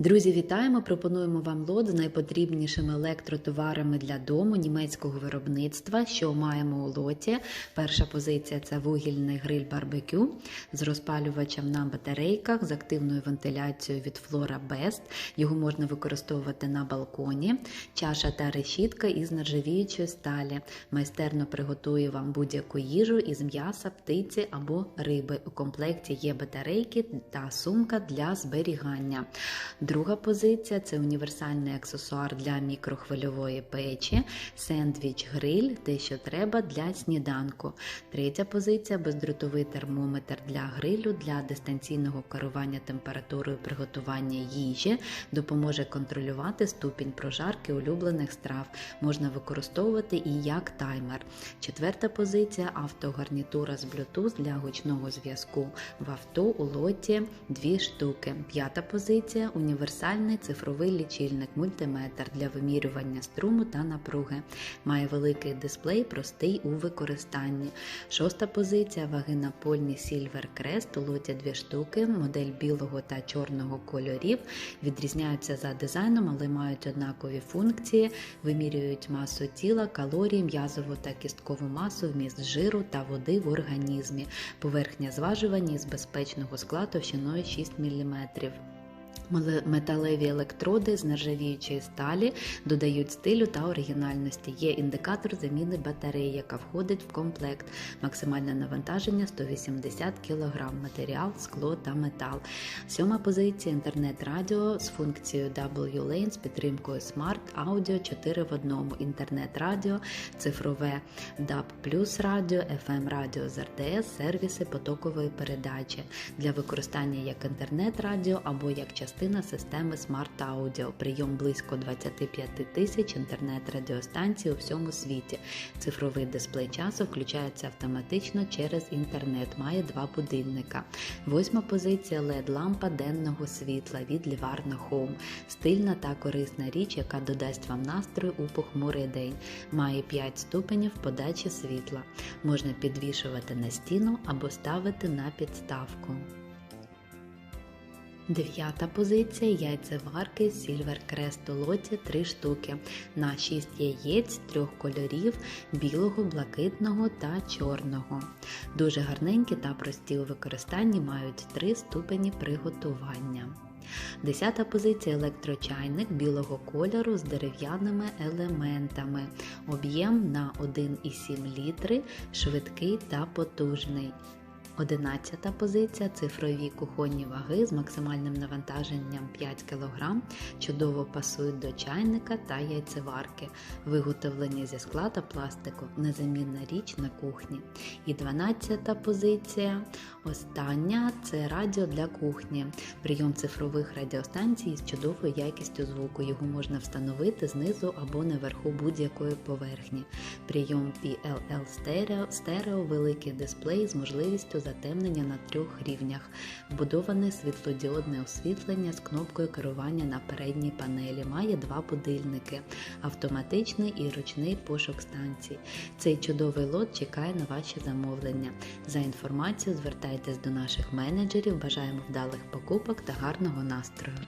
Друзі, вітаємо! Пропонуємо вам лот з найпотрібнішими електротоварами для дому німецького виробництва, що маємо у лоті. Перша позиція це вугільний гриль барбекю з розпалювачем на батарейках з активною вентиляцією від Flora Best. Його можна використовувати на балконі, чаша та решітка із нержавіючої сталі. Майстерно приготує вам будь-яку їжу із м'яса, птиці або риби. У комплекті є батарейки та сумка для зберігання. Друга позиція це універсальний аксесуар для мікрохвильової печі, сендвіч-гриль, те, що треба для сніданку. Третя позиція бездротовий термометр для грилю для дистанційного керування температурою приготування їжі, допоможе контролювати ступінь прожарки улюблених страв. Можна використовувати і як таймер. Четверта позиція автогарнітура з Bluetooth для гучного зв'язку в авто у лоті дві штуки. П'ята позиція універсальний цифровий лічильник мультиметр для вимірювання струму та напруги. Має великий дисплей, простий у використанні. Шоста позиція ваги напольні Silver Crest у лоті дві штуки, модель білого та чорного кольорів. Відрізняються за дизайном, але мають однакові функції, вимірюють масу тіла, калорії, м'язову та кісткову масу, вміст жиру та води в організмі. Поверхня зважування із безпечного скла товщиною 6 мм. Металеві електроди з нержавіючої сталі додають стилю та оригінальності. Є індикатор заміни батареї, яка входить в комплект. Максимальне навантаження 180 кг, матеріал, скло та метал. Сьома позиція інтернет-радіо з функцією W-Lane з підтримкою Smart Audio 4 в 1, інтернет-радіо, цифрове DAB радіо, FM радіо з РТС, сервіси потокової передачі для використання як інтернет-радіо або як частина частина системи Smart Audio, прийом близько 25 тисяч інтернет-радіостанцій у всьому світі. Цифровий дисплей часу включається автоматично через інтернет, має два будильника. Восьма позиція led лампа денного світла від Livarno Home. Стильна та корисна річ, яка додасть вам настрою у похмурий день. Має 5 ступенів подачі світла. Можна підвішувати на стіну або ставити на підставку. Дев'ята позиція яйцеварки Silver Crest лоті 3 штуки на 6 яєць трьох кольорів білого, блакитного та чорного. Дуже гарненькі та прості у використанні мають 3 ступені приготування. Десята позиція електрочайник білого кольору з дерев'яними елементами. Об'єм на 1,7 літри, швидкий та потужний. Одинадцята позиція цифрові кухонні ваги з максимальним навантаженням 5 кг, чудово пасують до чайника та яйцеварки, виготовлені зі скла та пластику, незамінна річ на кухні. І 12 позиція. Остання це радіо для кухні. Прийом цифрових радіостанцій з чудовою якістю звуку. Його можна встановити знизу або наверху будь-якої поверхні. Прийом PLL Stereo, Stereo великий дисплей з можливістю затемнення на трьох рівнях, вбудоване світлодіодне освітлення з кнопкою керування на передній панелі. Має два будильники, автоматичний і ручний пошук станцій. Цей чудовий лот чекає на ваші замовлення. За інформацією звертайтесь до наших менеджерів. Бажаємо вдалих покупок та гарного настрою.